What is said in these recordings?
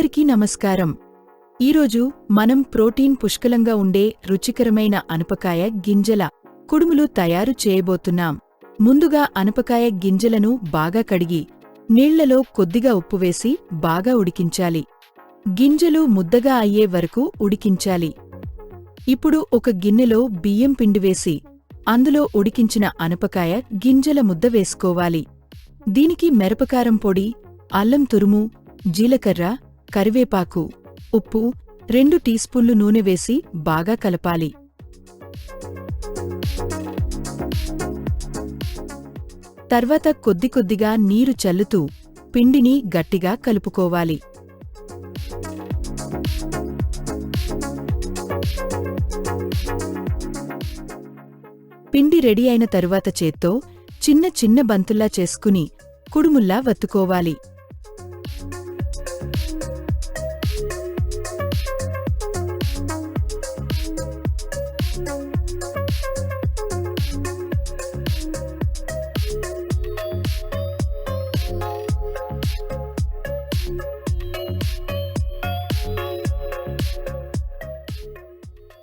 అందరికీ నమస్కారం. ఈరోజు మనం ప్రోటీన్ పుష్కలంగా ఉండే రుచికరమైన అనపకాయ గింజల కుడుములు తయారు చేయబోతున్నాం. ముందుగా అనపకాయ గింజలను బాగా కడిగి నీళ్ళలో కొద్దిగా ఉప్పు వేసి బాగా ఉడికించాలి. గింజలు ముద్దగా అయ్యే వరకు ఉడికించాలి. ఇప్పుడు ఒక గిన్నెలో బియ్యం పిండి వేసి అందులో ఉడికించిన అనపకాయ గింజల ముద్ద వేసుకోవాలి. దీనికి మిరపకారం పొడి అల్లం తురుము జీలకర్ర కరివేపాకు ఉప్పు రెండు టీ స్పూన్లు నూనె వేసి బాగా కలపాలి. తర్వాత కొద్ది కొద్దిగా నీరు చల్లుతూ పిండిని గట్టిగా కలుపుకోవాలి. పిండి రెడీ అయిన తరువాత చేత్తో చిన్న చిన్న బంతుల్లా చేసుకుని కుడుముల్లా వత్తుకోవాలి.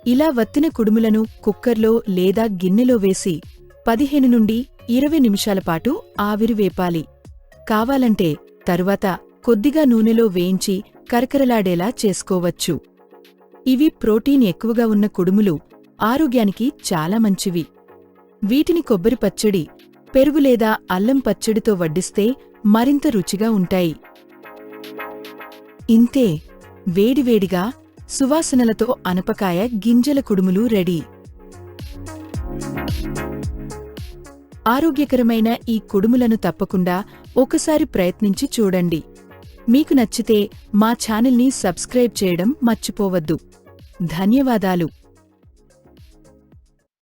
ఇలా వత్తిన కుడుములను కుక్కర్లో లేదా గిన్నెలో వేసి పదిహేను నుండి ఇరవై నిమిషాల పాటు ఆవిరి వేపాలి. కావాలంటే తరువాత కొద్దిగా నూనెలో వేయించి కరకరలాడేలా చేసుకోవచ్చు. ఇవి ప్రోటీన్ ఎక్కువగా ఉన్న కుడుములు ఆరోగ్యానికి చాలా మంచివి. వీటిని కొబ్బరి పచ్చడి పెరుగు లేదా అల్లం పచ్చడితో వడ్డిస్తే మరింత రుచిగా ఉంటాయి. ఇంతే వేడివేడిగా సువాసనలతో అనపకాయ గింజల కుడుములు రెడీ. ఆరోగ్యకరమైన ఈ కుడుములను తప్పకుండా ఒకసారి ప్రయత్నించి చూడండి. మీకు నచ్చితే మా ఛానల్ని సబ్స్క్రైబ్ చేయడం మర్చిపోవద్దు. ధన్యవాదాలు.